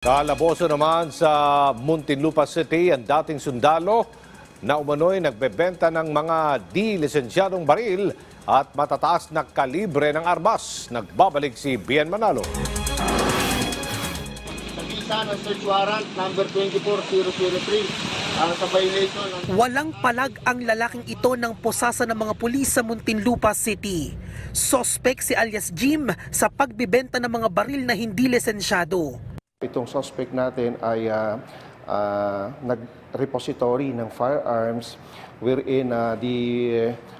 Kalaboso naman sa Muntinlupa City ang dating sundalo na umano'y nagbebenta ng mga di-lisensyadong baril at matataas na kalibre ng armas. Nagbabalik si Bien Manalo. Nagisa ng search warrant number 24003 ang sa violation ng Walang palag ang lalaking ito ng posasa ng mga pulis sa Muntinlupa City. Sospek si alias Jim sa pagbibenta ng mga baril na hindi lisensyado. Itong suspect natin ay ah, ah, nag-repository ng firearms wherein ah, the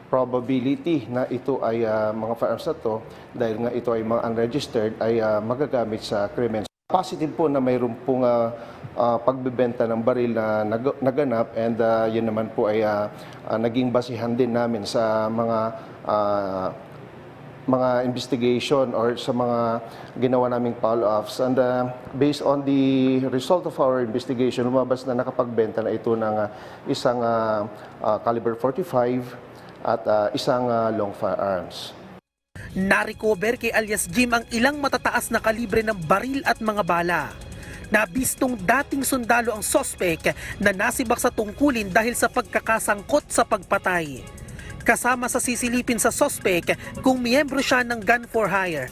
probability na ito ay ah, mga firearms na to dahil nga ito ay mga unregistered ay ah, magagamit sa krimen. Positive po na mayroon pong ah, ah, pagbebenta ng baril na nag- naganap and ah, yun naman po ay ah, ah, naging basihan din namin sa mga ah, mga investigation or sa mga ginawa naming follow-ups. And uh, based on the result of our investigation, lumabas na nakapagbenta na ito ng uh, isang uh, uh, caliber 45 at uh, isang uh, long firearms. Narecover kay alias Jim ang ilang matataas na kalibre ng baril at mga bala. Nabistong dating sundalo ang sospek na nasibak sa tungkulin dahil sa pagkakasangkot sa pagpatay. Kasama sa sisilipin sa sospek kung miyembro siya ng gun for hire.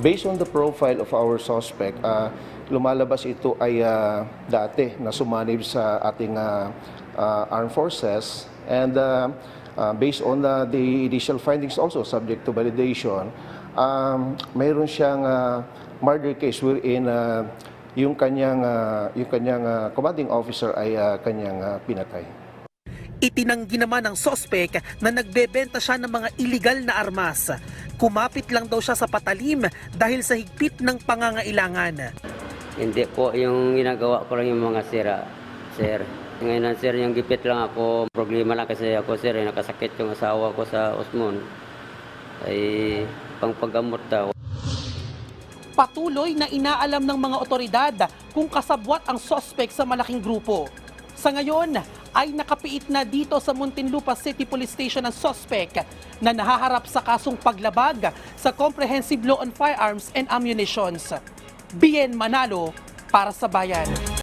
Based on the profile of our suspect, uh, lumalabas ito ay uh, dati na sumanib sa ating uh, uh, armed forces and uh, uh, based on uh, the initial findings also subject to validation, um, mayroon siyang uh, murder case wherein uh, yung kanyang uh, yung kanyang uh, commanding officer ay uh, kanyang uh, pinatay. Itinanggi naman ng sospek na nagbebenta siya ng mga iligal na armas. Kumapit lang daw siya sa patalim dahil sa higpit ng pangangailangan. Hindi po yung ginagawa ko lang yung mga sira, sir. Ngayon sir, yung gipit lang ako. Problema lang kasi ako sir, eh, nakasakit yung asawa ko sa Osmon. Ay pangpagamot daw. Patuloy na inaalam ng mga otoridad kung kasabwat ang sospek sa malaking grupo. Sa ngayon, ay nakapiit na dito sa Muntinlupa City Police Station ang sospek na nahaharap sa kasong paglabag sa Comprehensive Law on Firearms and Ammunitions. Bien Manalo para sa bayan.